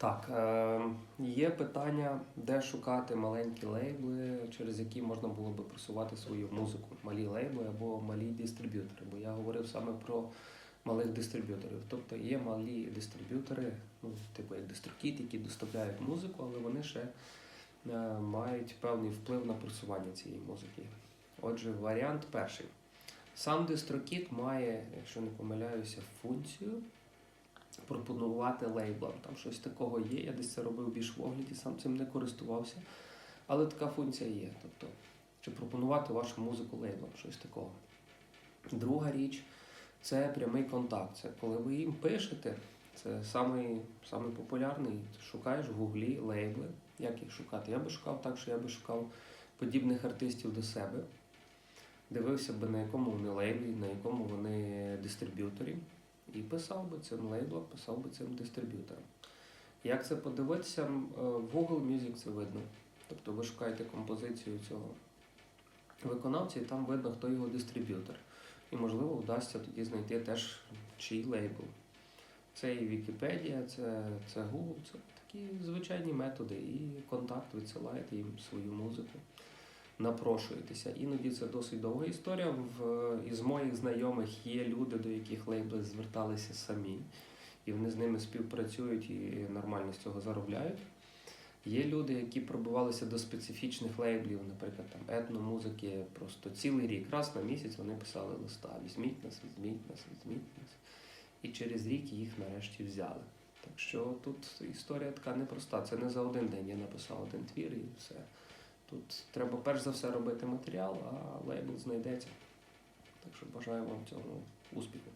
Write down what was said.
Так, е, є питання, де шукати маленькі лейбли, через які можна було би просувати свою музику. Малі лейбли або малі дистриб'ютори. Бо я говорив саме про малих дистриб'юторів. Тобто є малі дистриб'ютори, ну, типу як дистрокіт, які доставляють музику, але вони ще е, мають певний вплив на просування цієї музики. Отже, варіант перший. Сам дистрокіт має, якщо не помиляюся, функцію пропонувати лейблам. Там щось такого є. Я десь це робив більш в огляді, сам цим не користувався. Але така функція є. Тобто, чи пропонувати вашу музику лейблам, щось такого. Друга річ це прямий контакт. Це коли ви їм пишете, це самий, самий популярний. Шукаєш в гуглі лейбли. Як їх шукати? Я би шукав так, що я би шукав подібних артистів до себе. Дивився би, на якому вони лейблі, на якому вони дистриб'юторі. І писав би цим лейблам, писав би цим дистриб'юторам. Як це подивитися? Е, В Google Music це видно. Тобто ви шукаєте композицію цього виконавця, і там видно, хто його дистриб'ютор. І, можливо, вдасться тоді знайти теж чий лейбл. Це і Вікіпедія, це, це Google, це такі звичайні методи. І контакт відсилаєте їм свою музику, напрошуєтеся. Іноді це досить довга історія. В, із моїх знайомих є люди, до яких лейбли зверталися самі, і вони з ними співпрацюють і нормально з цього заробляють. Є люди, які пробувалися до специфічних лейблів, наприклад, там етномузики, просто цілий рік, раз на місяць вони писали листа: візьміть нас, візьміть нас, візьміть нас. І через рік їх нарешті взяли. Так що тут історія така непроста. Це не за один день я написав один твір і все. Тут треба перш за все робити матеріал, а лейбл знайдеться. Так що бажаю вам цього успіху.